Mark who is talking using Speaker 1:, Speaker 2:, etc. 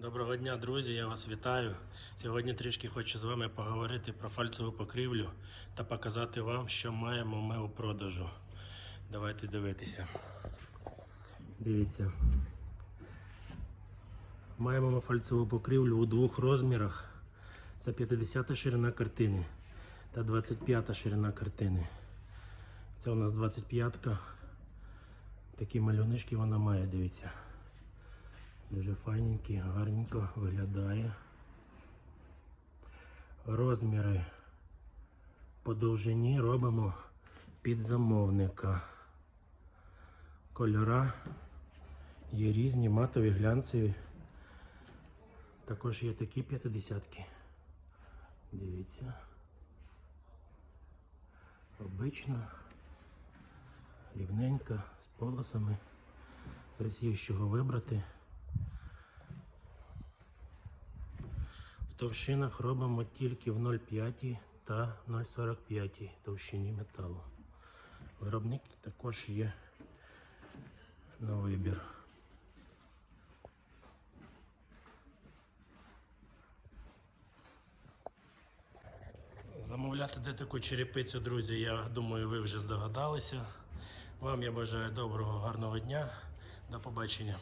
Speaker 1: Доброго дня, друзі! Я вас вітаю. Сьогодні трішки хочу з вами поговорити про фальцеву покрівлю та показати вам, що маємо ми у продажу. Давайте дивитися. Дивіться. Маємо ми фальцеву покрівлю у двох розмірах. Це 50 ширина картини та 25 ширина картини. Це у нас 25-ка. Такі малюночки вона має, дивіться. Дуже файненький, гарненько виглядає. Розміри по довжині робимо під замовника. Кольора є різні, матові, глянцеві. Також є такі 50-ки. Дивіться. Обично, рівненька, з полосами. Ось є з чого вибрати. Товщинах робимо тільки в 0,5 та 0,45 товщині металу. Виробник також є на вибір. Замовляти де таку черепицю, друзі, я думаю, ви вже здогадалися. Вам я бажаю доброго, гарного дня. До побачення.